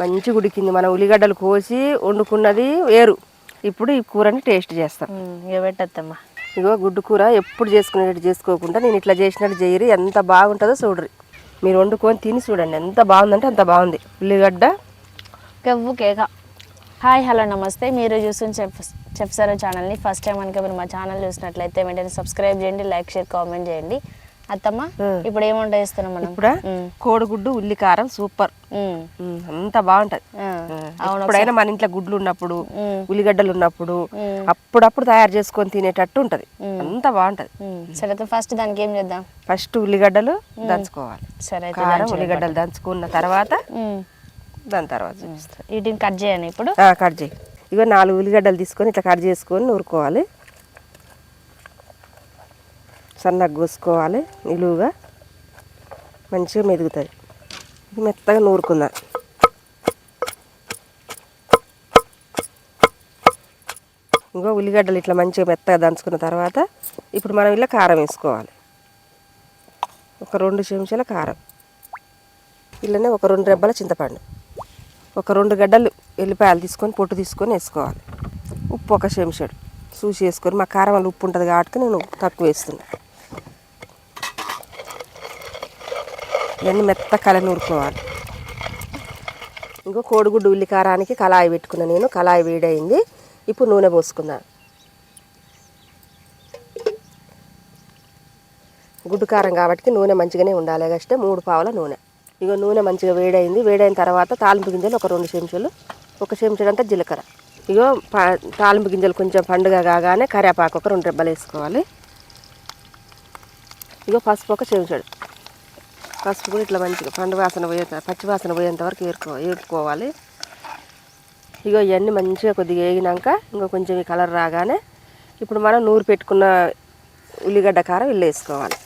మంచిగా ఉడికింది మనం ఉల్లిగడ్డలు కోసి వండుకున్నది వేరు. ఇప్పుడు ఈ కూరని టేస్ట్ చేస్తాం. పెట్టద్దమ్మా ఇగో గుడ్డు కూర ఎప్పుడు చేసుకునేటట్టు చేసుకోకుండా నేను ఇట్లా చేసినట్టు చేయరు. ఎంత బాగుంటుందో చూడరు. మీరు వండుకొని తిని చూడండి. ఎంత బాగుందంటే అంత బాగుంది. ఉల్లిగడ్డ. గవ్వు కేక. హాయ్ హలో నమస్తే. మీరు చూసిన చెఫ్ చెప్సారో ఛానల్ని ఫస్ట్ టైం కనుక మీరు మా ఛానల్ చూసినట్లయితే వెంటనే సబ్స్క్రైబ్ చేయండి లైక్ షేర్ కామెంట్ చేయండి. అత్తమ్మ ఇప్పుడు ఏం వంట చేస్తున్నాం మనం? ఇప్పుడు? కోడిగుడ్డు ఉల్లి కారం సూపర్ అంత బాగుంటది ఎప్పుడైనా మన ఇంట్లో గుడ్లు ఉన్నప్పుడు ఉల్లిగడ్డలు ఉన్నప్పుడు. అప్పుడప్పుడు తయారు చేసుకొని తినేటట్టు ఉంటది. అంత బాగుంటది. సరే ఫస్ట్ దానికి ఏం చేద్దాం? ఫస్ట్ ఉల్లిగడ్డలు దంచుకోవాలి. సరే కారం ఉల్లిగడ్డలు దంచుకున్న తర్వాత దాని తర్వాత. వీటిని కట్ చేయను ఇప్పుడు. కట్ చేయి. ఇగో నాలుగు ఉల్లిగడ్డలు తీసుకొని ఇట్లా కట్ చేసుకొని నూరుకోవాలి. సన్నగా కోసుకోవాలి నిలువుగా మంచిగా మెదుగుతుంది మెత్తగా నూరుకుందాం. ఇంకో ఉల్లిగడ్డలు ఇట్లా మంచిగా మెత్తగా దంచుకున్న తర్వాత ఇప్పుడు మనం ఇలా కారం వేసుకోవాలి. ఒక రెండు చెంచాల కారం. ఇలానే ఒక రెండు రెబ్బల చింతపండు. ఒక రెండు గడ్డలు ఎల్లిపాయలు తీసుకొని పొట్టు తీసుకొని వేసుకోవాలి. ఉప్పు ఒక చెంచాడు. చూసి వేసుకొని మా కారం వల్ల ఉప్పు ఉంటుంది కాబట్టి నేను తక్కువ వేస్తున్నాను ఇవన్నీ మెత్త కల నూరుకోవాలి. ఇంకో కోడిగుడ్డు ఉల్లి కారానికి కళాయి పెట్టుకున్నా నేను కళాయి వేడైంది ఇప్పుడు నూనె పోసుకున్నా గుడ్డు కారం కాబట్టి నూనె మంచిగానే ఉండాలి కష్టే మూడు పావుల నూనె. ఇక నూనె మంచిగా వేడైంది వేడైన తర్వాత తాలింపు గింజలు ఒక రెండు చెంచులు ఒక చెంచాడంతా జీలకర్ర. ఇగో తాలింపు గింజలు కొంచెం పండుగ కాగానే కరివేపాకు ఒక రెండు రెబ్బలు వేసుకోవాలి. ఇగో పసుపు ఒక చెంచుడు. పసుపు కూడా ఇట్లా మంచిగా పండు వాసన పోయేంత పచ్చి వాసన పోయేంత వరకు ఏరుకో ఏరుకోవాలి. ఇగో ఇవన్నీ మంచిగా కొద్దిగా వేగినాక ఇంకో కొంచెం ఈ కలర్ రాగానే ఇప్పుడు మనం నూరు పెట్టుకున్న ఉల్లిగడ్డ కారం ఇల్లు వేసుకోవాలి.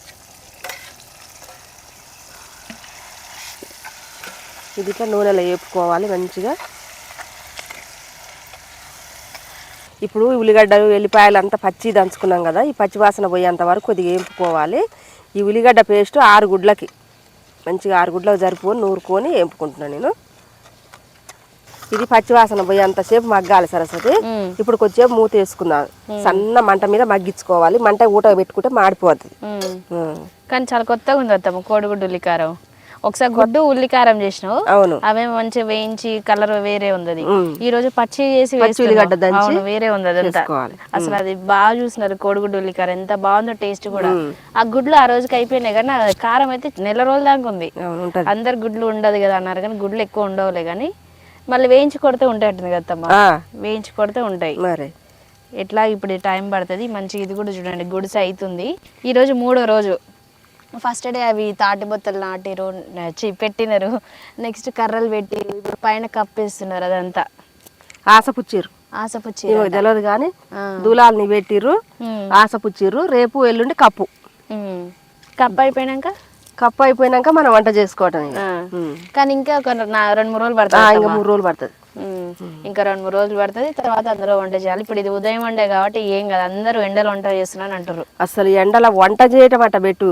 ఇది ఇట్లా నూనెలో వేపుకోవాలి మంచిగా. ఇప్పుడు ఉల్లిగడ్డలు వెల్లిపాయలు అంతా పచ్చి దంచుకున్నాం కదా ఈ పచ్చి వాసన పోయేంత వరకు కొద్దిగా వేపుకోవాలి. ఈ ఉల్లిగడ్డ పేస్ట్ ఆరు గుడ్లకి. మంచిగా ఆరు గుడ్లకు సరిపోని నూరుకొని వేపుకుంటున్నాను నేను. ఇది పచ్చి వాసన పోయేంతసేపు మగ్గాలి సరస్వతి. ఇప్పుడు కొద్దిసేపు మూత వేసుకున్నాను సన్న మంట మీద మగ్గించుకోవాలి. మంట ఊట పెట్టుకుంటే మాడిపోతుంది. కానీ చాలా కొత్తగా ఉంది అత్తమ్మ కోడిగుడ్డు ఉల్లికారం. ఒకసారి గుడ్డు ఉల్లికారం చేసినావు. అవును. అవే మంచిగా వేయించి కలర్ వేరే ఉంది. ఈ రోజు పచ్చి చేసి అవును వేరే ఉంది అదంతా. అసలు అది బాగా చూసినారు కోడిగుడ్డు ఉల్లికారం. ఎంత బాగుందో టేస్ట్ కూడా. ఆ గుడ్లు ఆ రోజుకి అయిపోయినాయి కానీ కారం అయితే నెల రోజుల దాకా ఉంది. అందరు గుడ్లు ఉండదు కదా అన్నారు కానీ గుడ్లు ఎక్కువ ఉండవులే కానీ మళ్ళీ వేయించి కొడితే ఉంటాయి అంటుంది కదా అత్తమ్మ. ఆ, వేయించి కొడితే ఉంటాయి. మరి? ఎట్లా ఇప్పుడు టైం పడుతుంది? మంచి ఇది కూడా చూడండి గుడిసె అవుతుంది. ఈ రోజు మూడో రోజు. ఫస్ట్ డే అవి తాటి బొత్తలు నాటిరు పెట్టినారు. నెక్స్ట్ కర్రలు ఇప్పుడు పైన కప్పేస్తున్నారు అదంతా. ఆశపుచ్చిర్రు. ఆసపుచ్చి ఈమెకు తెలియదు కానీ. దూలాలని పెట్టిర్రు ఆశపుచ్చిర్రు. రేపు ఎల్లుండి కప్పు. కప్పు అయిపోయినాక? కప్పు అయిపోయినాక మనం వంట చేసుకోవటం. కానీ ఇంకా ఒక రెండు మూడు రోజులు పడుతుంది ఇంకా మూడు రోజులు పడుతుంది. ఇంకా రెండు మూడు రోజులు పడుతుంది తర్వాత అందరూ వంట చేయాలి. ఇప్పుడు ఇది ఉదయం వండే కాబట్టి ఏం కాదు అందరూ ఎండలు వంట చేస్తున్నాను అంటారు అసలు ఎండల వంట చేయటం అట్ట పెట్టు.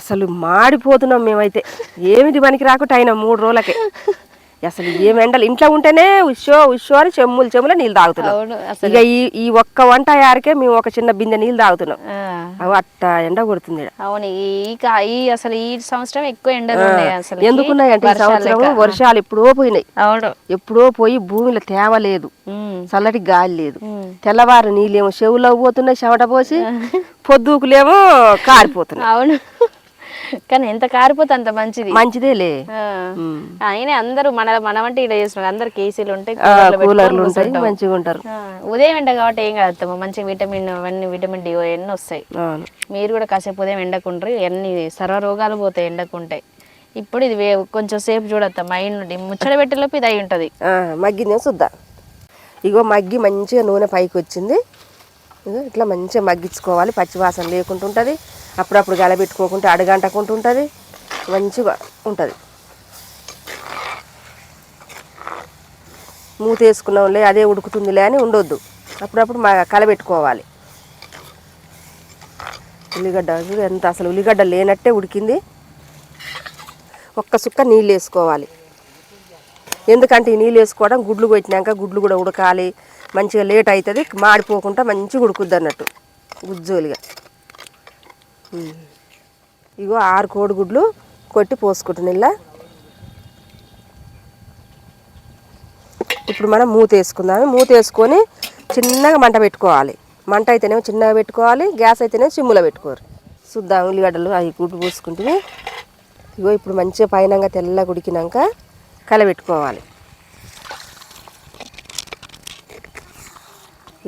అసలు మాడిపోతున్నాం మేమైతే. ఏమిటి పనికి రాకుండా అయినా మూడు రోజులకే. అసలు ఏం ఎండలు ఇంట్లో ఉంటేనే ఉషో ఉషో అని చెమ్ములు చెమ్ముల నీళ్ళు తాగుతున్నాం. ఇక ఈ ఈ ఒక్క వంట యారికే మేము ఒక చిన్న బిందె నీళ్ళు తాగుతున్నాం. అవి అట్ట ఎండ కొడుతుంది. అవును ఈ ఈ అసలు ఈ సంవత్సరం ఎక్కువ ఎండలు ఉన్నాయి అసలు. ఎందుకున్నాయంటే ఈ సంవత్సరం వర్షాలు ఎప్పుడో పోయినాయి. అవును. ఎప్పుడో పోయి భూమిలో తేవ లేదు చల్లటి గాలి లేదు. తెల్లవారు నీళ్ళేమో చెవులో పోతున్నాయి చెమట పోసి పొద్దుకులేమో కారిపోతున్నాయి. అవును. కానీ ఎంత కారిపోతే అంత మంచిది. మంచిదేలే. ఆ. ఉమ్. అయినా అందరూ మన మన వంట ఇలా చేస్తున్నారు. అందరు కేసీలు ఉంటాయి కూలర్లు ఉంటాయి. మంచిగా ఉంటారు. ఉదయం ఎండ కాబట్టి ఏం కాదు. మంచిగా విటమిన్ అవన్నీ విటమిన్ డి అవన్నీ వస్తాయి. మీరు కూడా కాసేపు ఉదయం ఎండకుంటారు అన్ని సర్వ రోగాలు పోతాయి ఎండకుంటాయి ఇప్పుడు ఇది కొంచెం సేపు చూడత్తా మైండ్ నుండి ముచ్చట పెట్టేలోపు ఇది అయి ఉంటుంది. ఆ, మగ్గిందేమో చూద్దాం? ఇగో మగ్గి మంచిగా నూనె పైకి వచ్చింది. ఇట్లా మంచిగా మగ్గించుకోవాలి. పచ్చివాసన లేకుండా ఉంటుంది. అప్పుడప్పుడు గలబెట్టుకోకుండా అడగంటకుంటూ ఉంటుంది మంచిగా ఉంటుంది. మూత వేసుకున్నాంలే అదే ఉడుకుతుందిలే అని ఉండొద్దు. అప్పుడప్పుడు మా కలబెట్టుకోవాలి. ఉల్లిగడ్డ ఎంత అసలు ఉల్లిగడ్డ లేనట్టే ఉడికింది. ఒక్క సుక్క నీళ్ళు వేసుకోవాలి. ఎందుకంటే ఈ నీళ్ళు వేసుకోవడం గుడ్లు కొట్టినాక గుడ్లు కూడా ఉడకాలి. మంచిగా లేట్ అవుతుంది మాడిపోకుండా మంచిగా ఉడుకుద్ది అన్నట్టు గుజ్జోలుగా. ఇగో ఆరు కోడిగుడ్లు కొట్టి పోసుకుంటున్నా ఇలా. ఇప్పుడు మనం మూత వేసుకుందాం మూత వేసుకొని చిన్నగా మంట పెట్టుకోవాలి. మంట అయితేనేమో చిన్నగా పెట్టుకోవాలి గ్యాస్ అయితేనేమో చిమ్ములో పెట్టుకోరు. చూద్దాం ఉల్లిగడ్డలు అవి గుడ్డు పోసుకుంటే ఇగో ఇప్పుడు మంచిగా పైనంగా తెల్లగా ఉడికినాక కలబెట్టుకోవాలి.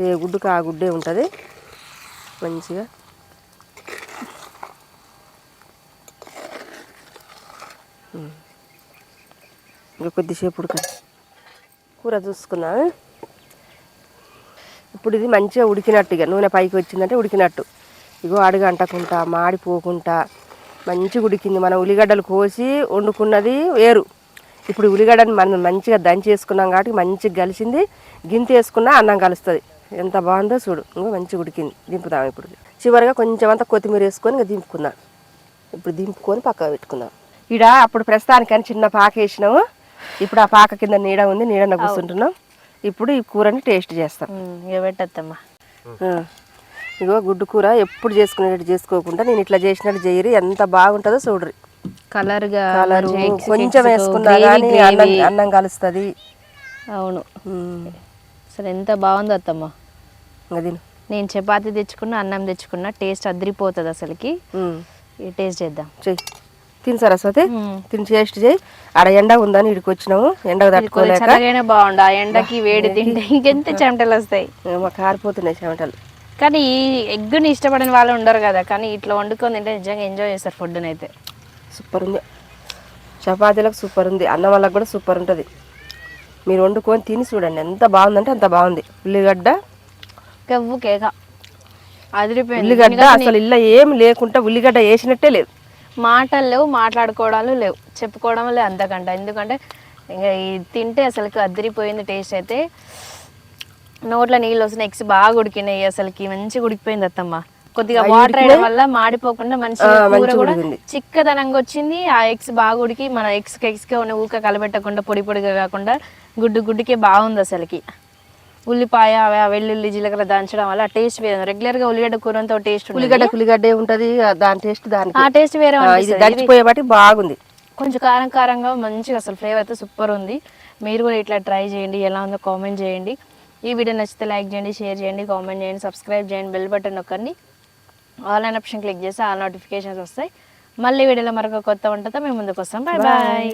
ఏ గుడ్డుకు ఆ గుడ్డే ఉంటుంది. మంచిగా. ఇంకా కొద్దిసేపు ఉడకండి కూర చూసుకుందాం ఇప్పుడు ఇది మంచిగా ఉడికినట్టు ఇక నూనె పైకి వచ్చిందంటే ఉడికినట్టు. ఇగో అడుగు అంటకుండా మాడిపోకుండా మంచిగా ఉడికింది. మనం ఉల్లిగడ్డలు కోసి వండుకున్నది వేరు. ఇప్పుడు ఉల్లిగడ్డని మనం మంచిగా దంచి వేసుకున్నాం కాబట్టి మంచిగా కలిసింది గింత వేసుకున్నా అన్నం కలుస్తుంది. ఎంత బాగుందో చూడు. ఇంకో మంచిగా ఉడికింది. దింపుదాం ఇప్పుడు. చివరిగా కొంచెం అంతా కొత్తిమీర వేసుకొని ఇంకా దింపుకుందాం. ఇప్పుడు దింపుకొని పక్కకు పెట్టుకుందాం. ఇడ అప్పుడు ప్రస్తుతానికని చిన్న పాక వేసినాము. ఇప్పుడు ఆ పాక కింద నీడ ఉంది. నీడన కూర్చుంటున్నాం. ఇప్పుడు ఈ కూరని టేస్ట్ చేస్తాం. ఉమ్, ఇక పెట్టద్దమ్మా ఆ. ఇగో గుడ్డు కూర ఎప్పుడు చేసుకునేటట్టు చేసుకోకుండా నేను ఇట్లా చేసినట్టు చేయరు. ఎంత బాగుంటుందో చూడరు. కలర్గా కలరు కొంచెం వేసుకున్నా కానీ. అన్నం అన్నం కలుస్తుంది. అవును. అసలు ఎంత బాగుందో అత్తమ్మ. అది నేను చపాతీ తెచ్చుకున్నా అన్నం తెచ్చుకున్నా టేస్ట్ అదిరిపోతుంది అసలుకి. టేస్ట్ చేద్దాం. చెయ్యి తిని సరస్వతి. తిని టేస్ట్ చేయి. ఆడ ఎండ ఉందని ఇడికి వచ్చినాము ఎండకు కొంచెం తట్టుకోలేక. బాగుండు. ఆ ఎండకి వేడి తింటే ఇంకెంత చెమటలు వస్తాయి. మా కారిపోతున్నాయి చెమటలు. కానీ ఈ ఎగ్గుని ఇష్టపడని వాళ్ళు ఉండరు కదా. కానీ ఇట్లా వండుకొని తింటే నిజంగా ఎంజాయ్ చేస్తారు ఫుడ్ని అయితే. సూపర్ ఉంది. చపాతీలకు సూపర్ ఉంది. అన్నం వాళ్ళకి కూడా సూపర్ ఉంటుంది. మీరు వండుకొని తిని చూడండి. ఎంత బాగుందంటే అంత బాగుంది. ఉల్లిగడ్డ కవ్వు కేక. అదిరిపోయింది. ఉల్లిగడ్డ అసలు ఇల్ల ఏం లేకుండా ఉల్లిగడ్డ వేసినట్టే లేదు. మాటలు లేవు మాట్లాడుకోవడాలు లేవు. చెప్పుకోవడం లేవు అంతకంట. ఎందుకంటే ఇంకా తింటే అసలుకి అదిరిపోయింది టేస్ట్ అయితే. నోట్లో నీళ్ళు వస్తున్నాయి. ఎగ్స్ బాగా ఉడికినాయి అసలుకి. మంచిగా ఉడికిపోయింది అత్తమ్మ. కొద్దిగా వాటర్ వేయడం వల్ల మాడిపోకుండా మంచిగా ఆ, కూర కూడా. చిక్కదనంగా వచ్చింది. ఆ ఎగ్స్ బాగా ఉడికి మన ఎగ్స్ ఎగ్స్గా ఉన్న ఊక కలబెట్టకుండా పొడి పొడిగా కాకుండా గుడ్డు గుడ్డుకే బాగుంది అసలుకి. ఉల్లిపాయ వెల్లుల్లి జీలకర్ర దంచడం వల్ల టేస్ట్ వేరే. రెగ్యులర్గా ఉల్లిగడ్డ కూరంతో టేస్ట్ ఉల్లిగడ్డ ఉల్లిగడ్డే ఉంటది దాని టేస్ట్ దానికి. ఆ టేస్ట్ వేరే దంచిపోయే బట్టి బాగుంది. కొంచెం కారం కారంగా మంచిగా అసలు ఫ్లేవర్ అయితే సూపర్ ఉంది. మీరు కూడా ఇట్లా ట్రై చేయండి ఎలా ఉందో కామెంట్ చేయండి. ఈ వీడియో నచ్చితే లైక్ చేయండి షేర్ చేయండి కామెంట్ చేయండి సబ్స్క్రైబ్ చేయండి బెల్ బటన్ నొక్కండి. ఆన్లైన్ ఆప్షన్ క్లిక్ చేసి ఆల్ నోటిఫికేషన్స్ వస్తాయి. మళ్ళీ వీడియోలో మరొక కొత్త వంటతో మేము ముందుకు వస్తాం. Bye bye.